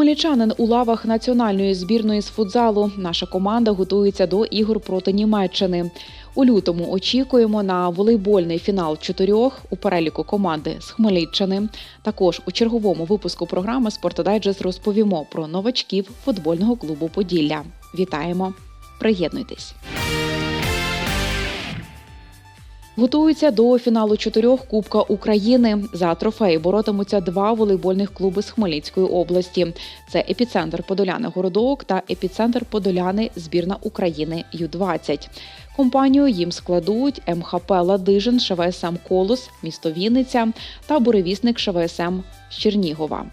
Хмельничанин у лавах національної збірної з футзалу. Наша команда готується до ігор проти Німеччини. У лютому очікуємо на волейбольний фінал чотирьох у переліку команди з Хмельниччини. Також у черговому випуску програми «Спортодайджест» розповімо про новачків футбольного клубу Поділля. Вітаємо! Приєднуйтесь! Готуються до фіналу чотирьох Кубка України. За трофеї боротимуться два волейбольних клуби з Хмельницької області. Це епіцентр Подоляни Городок та епіцентр Подоляни збірна України Ю-20. Компанію їм складуть МХП Ладижин, ШВСМ Колос, місто Вінниця та буревісник ШВСМ з Чернігова.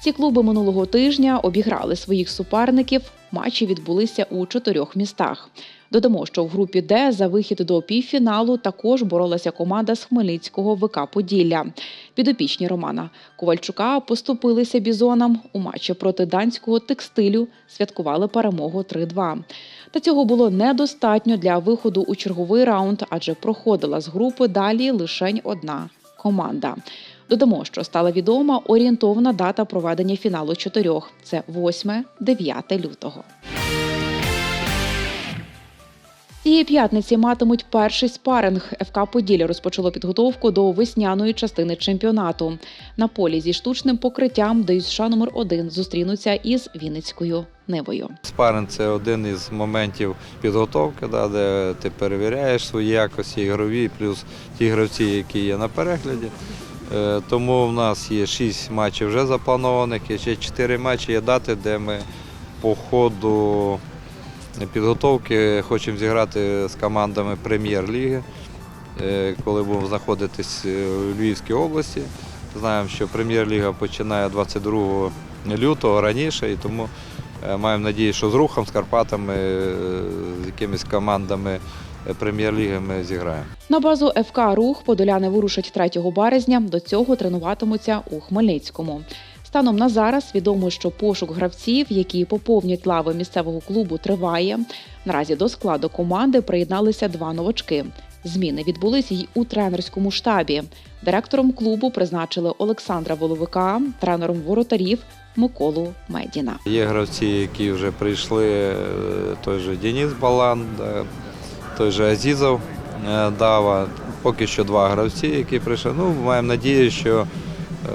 Ці клуби минулого тижня обіграли своїх суперників. Матчі відбулися у чотирьох містах. Додамо, що в групі Д за вихід до півфіналу також боролася команда з Хмельницького ВК Поділля. Підопічні Романа Ковальчука поступилися бізонам у матчі проти данського текстилю. Святкували перемогу 3-2. Та цього було недостатньо для виходу у черговий раунд, адже проходила з групи далі лише одна команда. Додамо, що стала відома орієнтовна дата проведення фіналу чотирьох. Це 8-9 лютого. Цієї п'ятниці матимуть перший спаринг. ФК Поділля розпочало підготовку до весняної частини чемпіонату. На полі зі штучним покриттям ДЮСШ номер 1 зустрінуться із Вінницькою Нивою. Спаринг – це один із моментів підготовки, де ти перевіряєш свої якості ігрові, плюс ті гравці, які є на перегляді. Е, Тому в нас є 6 матчів вже запланованих, і ще 4 матчі є дати, де ми по ходу підготовки хочемо зіграти з командами прем'єр-ліги, е, коли будемо знаходитись е, у Львівській області. Знаємо, що прем'єр-ліга починає 22 лютого раніше, і тому е, маємо надію, що з рухом, з Карпатами, з якимись командами прем'єр-ліги ми зіграємо. На базу ФК Рух подоляни вирушать 3 березня. До цього тренуватимуться у Хмельницькому. Станом на зараз відомо, що пошук гравців, які поповнять лави місцевого клубу, триває. Наразі до складу команди приєдналися два новачки. Зміни відбулися й у тренерському штабі. Директором клубу призначили Олександра Воловика, тренером воротарів Миколу Медіна. Є гравці, які вже прийшли, е, той же Деніс Балан, той же Азізов е, Дава. Поки що два гравці, які прийшли. Ну, маємо надію, що е,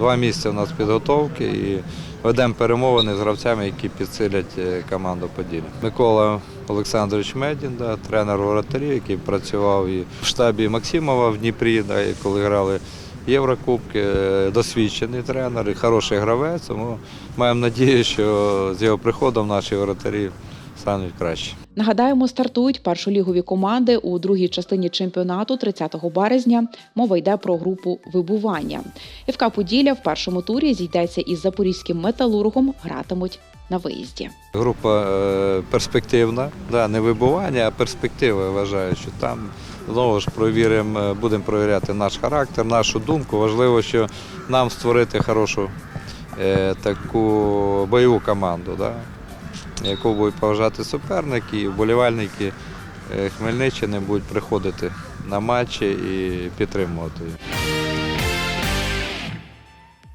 два місяці у нас підготовки і ведемо перемовини з гравцями, які підсилять е, команду Поділля. Микола Олександрович Медін, да, тренер воротарів, який працював і в штабі Максимова в Дніпрі, да, коли грали Єврокубки, е, досвідчений тренер і хороший гравець. Тому маємо надію, що з його приходом наші воротарі стануть краще. Нагадаємо, стартують першолігові команди у другій частині чемпіонату 30 березня. Мова йде про групу вибування. ФК Поділля в першому турі зійдеться із запорізьким металургом, гратимуть на виїзді. Група е, перспективна, да, не вибування, а перспектива. Я вважаю, що там знову ж провіримо, е, будемо провіряти наш характер, нашу думку. Важливо, що нам створити хорошу е, таку бойову команду, да, яку будуть поважати суперники, і вболівальники е, Хмельниччини будуть приходити на матчі і підтримувати.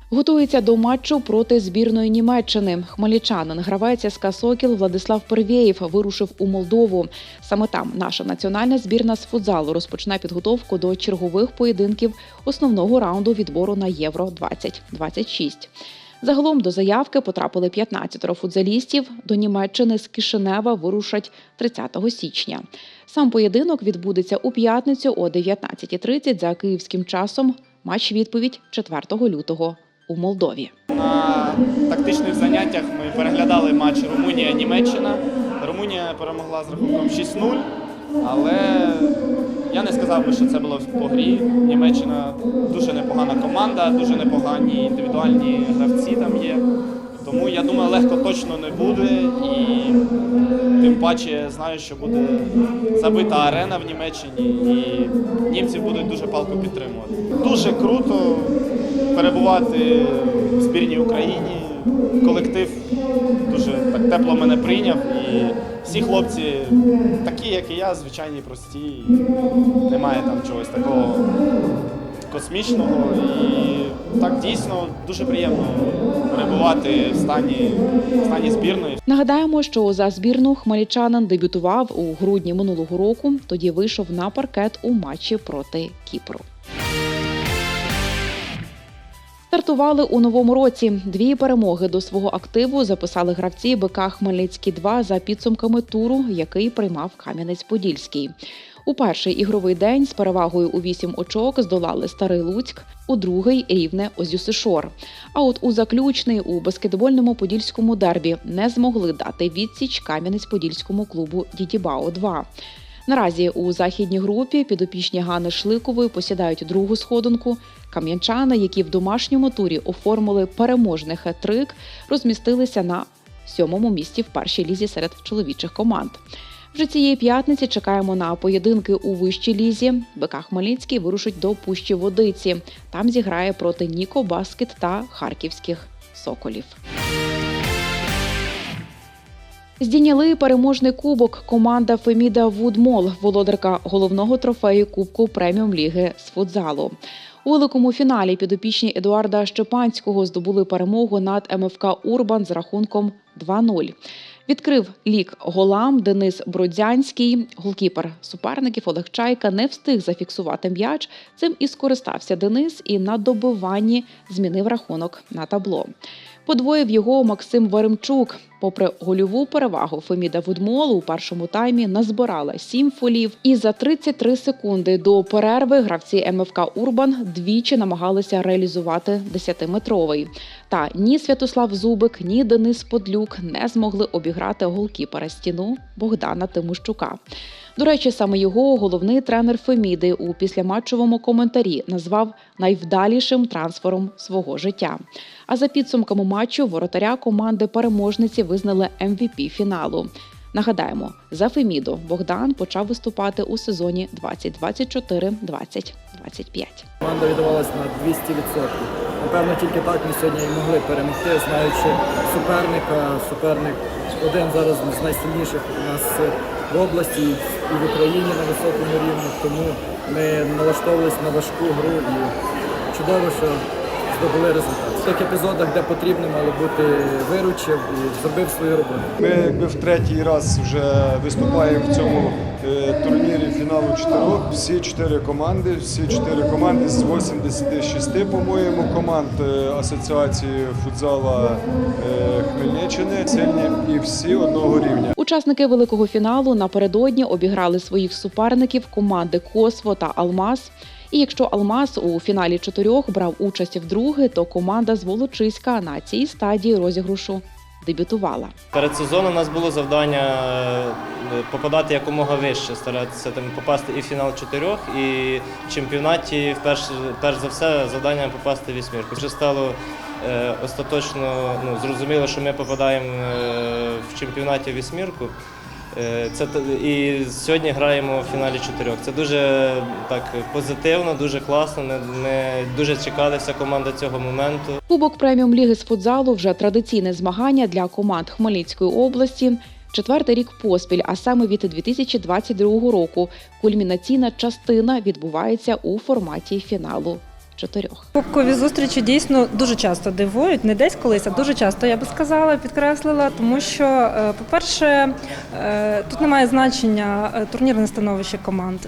Готується до матчу проти збірної Німеччини. Хмельничанин, гравець СК Сокіл Владислав Первєєв вирушив у Молдову. Саме там наша національна збірна з футзалу розпочне підготовку до чергових поєдинків основного раунду відбору на Євро 2026. Загалом до заявки потрапили 15 футзалістів. До Німеччини з Кишинева вирушать 30 січня. Сам поєдинок відбудеться у п'ятницю о 19.30 за київським часом. Матч відповідь 4 лютого у Молдові. На тактичних заняттях ми переглядали матч Румунія-Німеччина. Румунія перемогла з рахунком 6-0, але я не сказав би, що це було по грі. Німеччина дуже непогана команда, дуже непогані індивідуальні гравці там є. Тому я думаю, легко точно не буде. І тим паче знаю, що буде забита арена в Німеччині, і німці будуть дуже палко підтримувати. Дуже круто перебувати в збірній Україні. Колектив дуже так тепло мене прийняв. І всі хлопці такі, як і я, звичайні, прості. Немає там чогось такого космічного. І так дійсно дуже приємно перебувати в стані, в стані збірної. Нагадаємо, що за збірну хмельничанин дебютував у грудні минулого року. Тоді вийшов на паркет у матчі проти Кіпру. Стартували у новому році. Дві перемоги до свого активу записали гравці БК Хмельницький 2 за підсумками туру, який приймав Кам'янець-Подільський. У перший ігровий день з перевагою у 8 очок здолали Старий Луцьк, у другий рівне Озюсишор. А от у заключний у баскетбольному подільському дербі не змогли дати відсіч Кам'янець-Подільському клубу Дідібао 2 Наразі у західній групі підопічні Гани Шликової посідають другу сходинку. Кам'янчани, які в домашньому турі оформили переможний хет-трик, розмістилися на сьомому місці в першій лізі серед чоловічих команд. Вже цієї п'ятниці чекаємо на поєдинки у вищій лізі. БК Хмельницький вирушить до Пущі Водиці. Там зіграє проти Ніко Баскет та харківських соколів. Здійняли переможний кубок команда Феміда Вудмол, володарка головного трофею Кубку преміум ліги з футзалу. У великому фіналі підопічні Едуарда Щепанського здобули перемогу над МФК Урбан з рахунком 2-0. Відкрив лік голам Денис Бродзянський. Голкіпер суперників Олег Чайка не встиг зафіксувати м'яч. Цим і скористався Денис і на добиванні змінив рахунок на табло. Подвоїв його Максим Веремчук. Попри гольову перевагу Феміда Вудмолу у першому таймі назбирала сім фолів, і за 33 секунди до перерви гравці МФК Урбан двічі намагалися реалізувати 10-метровий. Та ні Святослав Зубик, ні Денис Подлюк не змогли обіграти голкіпера стіну Богдана Тимощука. До речі, саме його головний тренер Феміди у післяматчевому коментарі назвав найвдалішим трансфером свого життя. А за підсумками матчу воротаря команди переможниці визнали MVP фіналу. Нагадаємо, за Феміду Богдан почав виступати у сезоні 2024-2025. Команда віддавалась на 200%. Напевно, тільки так ми сьогодні і могли перемогти, знаючи суперника. Суперник один зараз з найсильніших у нас в області і в Україні на високому рівні. Тому ми налаштовувалися на важку гру і чудово, що здобули результат. В тих епізодах, де потрібно, мало бути виручив і зробив свою роботу. Ми якби в третій раз вже виступаємо в цьому е, турнірі фіналу чотирьох. Всі чотири команди, всі чотири команди з 86, по-моєму, команд е, Асоціації футзала е, Хмельниччини сильні і всі одного рівня. Учасники великого фіналу напередодні обіграли своїх суперників команди Косво та Алмаз. І якщо Алмаз у фіналі чотирьох брав участь вдруге, то команда з Волочиська на цій стадії розігрушу дебютувала. Перед сезоном у нас було завдання е, попадати якомога вище, старатися там попасти і в фінал чотирьох, і в чемпіонаті перш, перш за все завдання попасти в вісьмірку. Вже стало е, остаточно ну, зрозуміло, що ми попадаємо е, в чемпіонаті в вісьмірку. Е, Це і сьогодні граємо в фіналі чотирьох. Це дуже так позитивно, дуже класно. Ми, ми дуже чекали вся команда цього моменту. Кубок преміум ліги з футзалу вже традиційне змагання для команд Хмельницької області. Четвертий рік поспіль, а саме від 2022 року, кульмінаційна частина відбувається у форматі фіналу чотирьох. Кубкові зустрічі дійсно дуже часто дивують, не десь колись, а дуже часто я би сказала, підкреслила, тому що, е, по-перше, е, тут немає значення е, турнірне становище команд.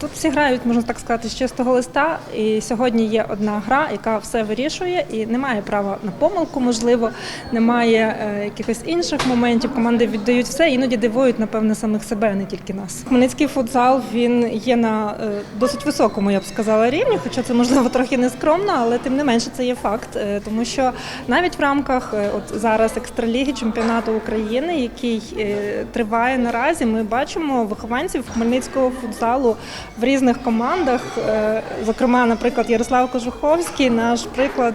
Тут всі грають, можна так сказати, з чистого листа. І сьогодні є одна гра, яка все вирішує, і немає права на помилку, можливо, немає якихось інших моментів. Команди віддають все, іноді дивують, напевне, самих себе, не тільки нас. Хмельницький футзал він є на досить високому, я б сказала, рівні, хоча це можливо трохи не скромно, але тим не менше це є факт. Е, Тому що навіть в рамках е, от зараз екстраліги чемпіонату України, який е, триває наразі, ми бачимо вихованців хмельницького футзалу в різних командах. Зокрема, наприклад, Ярослав Кожуховський, наш приклад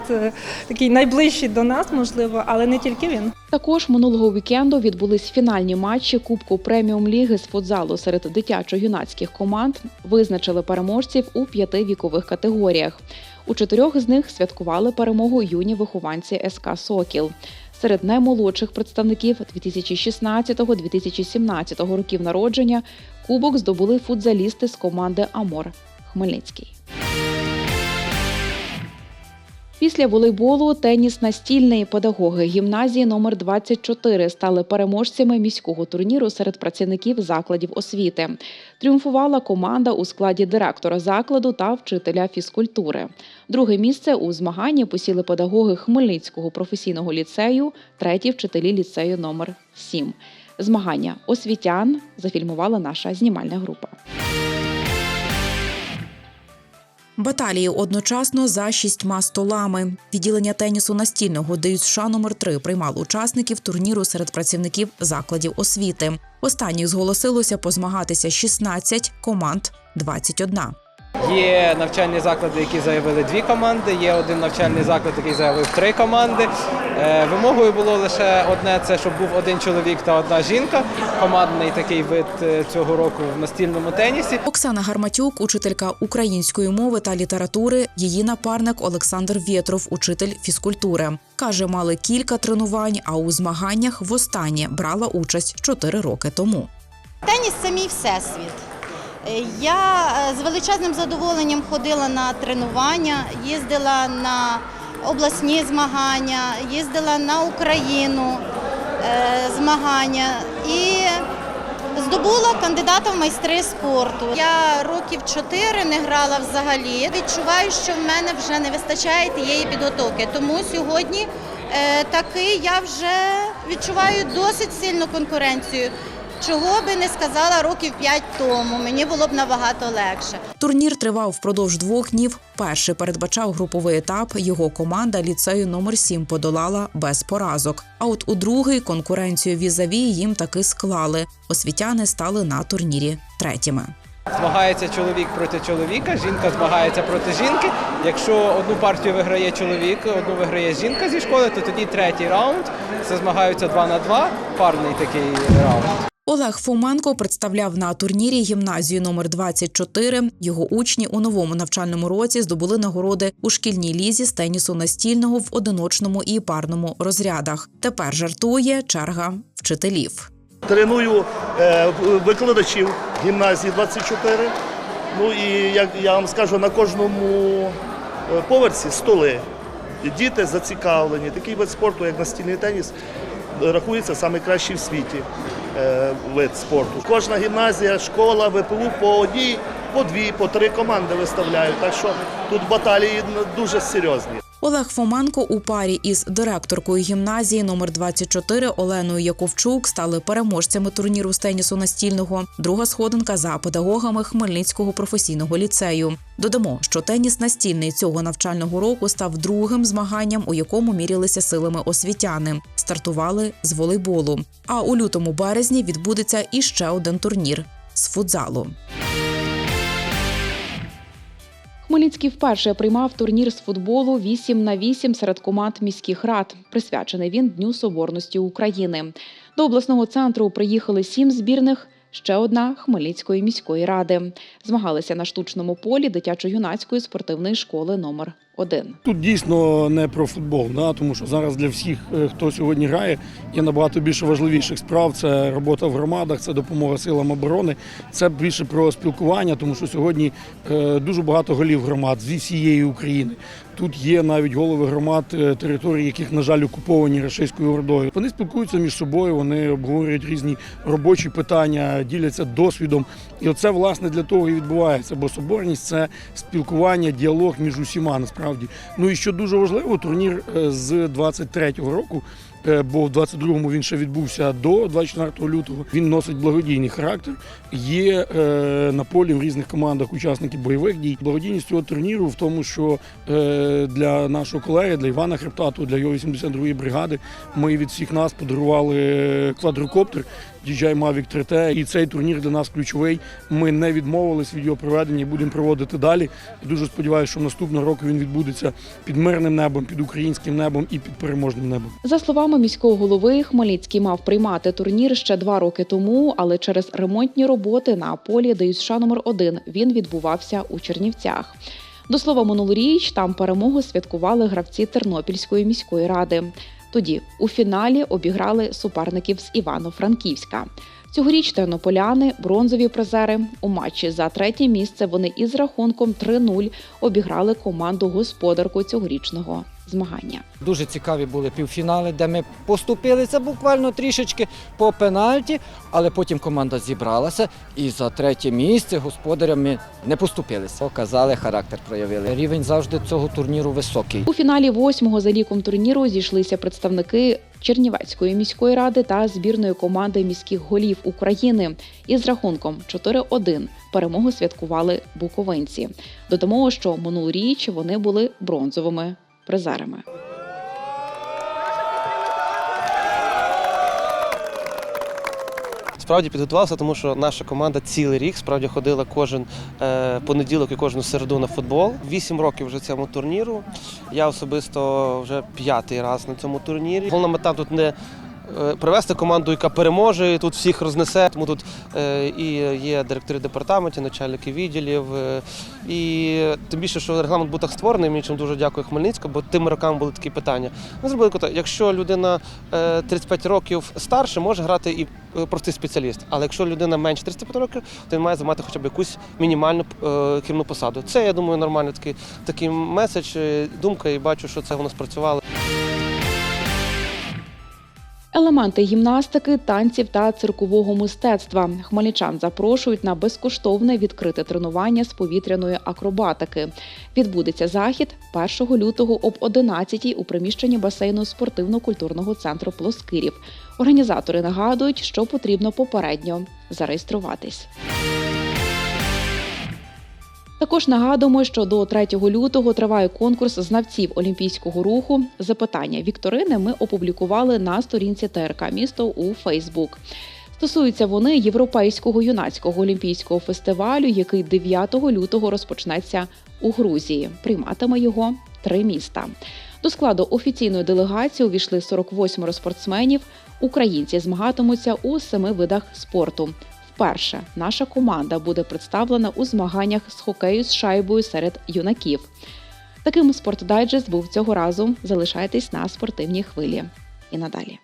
такий найближчий до нас, можливо, але не тільки він. Також минулого вікенду відбулись фінальні матчі Кубку преміум ліги з футзалу серед дитячо-юнацьких команд. Визначили переможців у п'яти вікових категоріях. У чотирьох з них святкували перемогу юні вихованці СК Сокіл. Серед наймолодших представників 2016-2017 років народження кубок здобули футзалісти з команди Амор Хмельницький. Після волейболу теніс настільний педагоги гімназії номер 24 стали переможцями міського турніру серед працівників закладів освіти. Тріумфувала команда у складі директора закладу та вчителя фізкультури. Друге місце у змаганні посіли педагоги Хмельницького професійного ліцею, треті вчителі ліцею номер 7. Змагання освітян зафільмувала наша знімальна група. Баталії одночасно за шістьма столами. Відділення тенісу настільного ДЮСШ номер 3 приймало учасників турніру серед працівників закладів освіти. Останніх зголосилося позмагатися 16 команд 21. Є навчальні заклади, які заявили дві команди. Є один навчальний заклад, який заявив три команди. Е, Вимогою було лише одне: це щоб був один чоловік та одна жінка. Командний такий вид е, цього року в настільному тенісі. Оксана Гарматюк, учителька української мови та літератури. Її напарник Олександр Вєтров, учитель фізкультури. Каже, мали кілька тренувань, а у змаганнях востаннє брала участь 4 роки тому. Теніс це мій всесвіт. Е, Я е, з величезним задоволенням ходила на тренування, їздила на обласні змагання, їздила на Україну е, змагання і здобула кандидата в майстри спорту. Я років чотири не грала взагалі. Відчуваю, що в мене вже не вистачає тієї підготовки. Тому сьогодні таки я вже відчуваю досить сильну конкуренцію. Чого би не сказала років п'ять тому, мені було б набагато легше. Турнір тривав впродовж двох днів. Перший передбачав груповий етап. Його команда ліцею номер 7 подолала без поразок. А от у другий конкуренцію візаві їм таки склали. Освітяни стали на турнірі третіми. Змагається чоловік проти чоловіка, жінка змагається проти жінки. Якщо одну партію виграє чоловік, одну виграє жінка зі школи, то тоді третій раунд. Це змагаються два на два, парний такий раунд. Олег Фоменко представляв на турнірі гімназію номер 24. Його учні у новому навчальному році здобули нагороди у шкільній лізі з тенісу настільного в одиночному і парному розрядах. Тепер жартує черга вчителів. Треную е, викладачів гімназії 24. Ну і як я вам скажу, на кожному е, поверсі столи. Діти зацікавлені. Такий вид спорту, як настільний теніс, рахується найкращий в світі е, вид спорту. Кожна гімназія, школа, ВПУ по одній, по дві, по три команди виставляють. Так що тут баталії дуже серйозні. Олег Фоменко у парі із директоркою гімназії номер 24 Оленою Яковчук стали переможцями турніру з тенісу настільного. Друга сходинка за педагогами Хмельницького професійного ліцею. Додамо, що теніс настільний цього навчального року став другим змаганням, у якому мірялися силами освітяни. Стартували з волейболу. А у лютому березні відбудеться іще один турнір з футзалу. Хмельницький вперше приймав турнір з футболу 8 на 8 серед команд міських рад. Присвячений він Дню Соборності України. До обласного центру приїхали сім збірних. Ще одна Хмельницької міської ради змагалися на штучному полі дитячо-юнацької спортивної школи номер 1 Тут дійсно не про футбол, да, тому що зараз для всіх, е, хто сьогодні грає, є набагато більше важливіших справ. Це робота в громадах, це допомога силам оборони. Це більше про спілкування, тому що сьогодні е, дуже багато голів громад зі всієї України. Тут є навіть голови громад е, територій, яких, на жаль, окуповані рашистською ордою. Вони спілкуються між собою, вони обговорюють різні робочі питання, діляться досвідом. І оце власне для того і відбувається. Бо соборність це спілкування, діалог між усіма насправді. Ну і що дуже важливо, турнір е, з 23-го року. Е, Бо в 22-му він ще відбувся до 24 лютого. Він носить благодійний характер. Є е, на полі в різних командах учасники бойових дій. Благодійність цього турніру в тому, що е, для нашого колеги, для Івана Хребтату, для його 82-ї бригади, ми від всіх нас подарували квадрокоптер DJI Mavic 3T. І цей турнір для нас ключовий. Ми не відмовились від його проведення і будемо проводити далі. Дуже сподіваюся, що наступного року він відбудеться під мирним небом, під українським небом і під переможним небом. За словами міського голови, Хмельницький мав приймати турнір ще два роки тому, але через ремонтні роботи на полі ДЮСШ номер 1 він відбувався у Чернівцях. До слова, минулоріч там перемогу святкували гравці Тернопільської міської ради. Тоді у фіналі обіграли суперників з Івано-Франківська. Цьогоріч тернополяни бронзові призери. У матчі за третє місце вони із рахунком 3-0 обіграли команду господарку цьогорічного змагання. Дуже цікаві були півфінали, де ми поступилися буквально трішечки по пенальті, але потім команда зібралася і за третє місце господарям ми не поступилися. Показали, характер проявили. Рівень завжди цього турніру високий. У фіналі восьмого за ліком турніру зійшлися представники Чернівецької міської ради та збірної команди міських голів України. Із рахунком 4-1 перемогу святкували буковинці. Додамо, що минулоріч вони були бронзовими призерами. Справді підготувався, тому що наша команда цілий рік справді ходила кожен е, понеділок і кожну середу на футбол. Вісім років вже цьому турніру. Я особисто вже п'ятий раз на цьому турнірі. Головна мета тут не привести команду, яка переможе, і тут всіх рознесе. Тому тут е, і є директори департаментів, начальники відділів. е, І тим більше, що регламент був так створений, мені чим дуже дякую Хмельницькому, бо тими роками були такі питання. Ми зробили так, якщо людина е, 35 років старше, може грати і е, простий спеціаліст. Але якщо людина менше 35 років, то він має займати хоча б якусь мінімальну е, керівну посаду. Це, я думаю, нормальний такий, такий меседж, е, думка, і бачу, що це воно спрацювало. Елементи гімнастики, танців та циркового мистецтва. Хмельничан запрошують на безкоштовне відкрите тренування з повітряної акробатики. Відбудеться захід 1 лютого об 11 у приміщенні басейну спортивно-культурного центру Плоскирів. Організатори нагадують, що потрібно попередньо зареєструватись. Також нагадуємо, що до 3 лютого триває конкурс знавців олімпійського руху. Запитання вікторини ми опублікували на сторінці ТРК місто у Фейсбук. Стосуються вони Європейського юнацького олімпійського фестивалю, який 9 лютого розпочнеться у Грузії. Прийматиме його три міста. До складу офіційної делегації увійшли 48 спортсменів. Українці змагатимуться у семи видах спорту. Вперше наша команда буде представлена у змаганнях з хокею з шайбою серед юнаків. Таким спортдайджест був цього разу. Залишайтесь на спортивній хвилі. І надалі.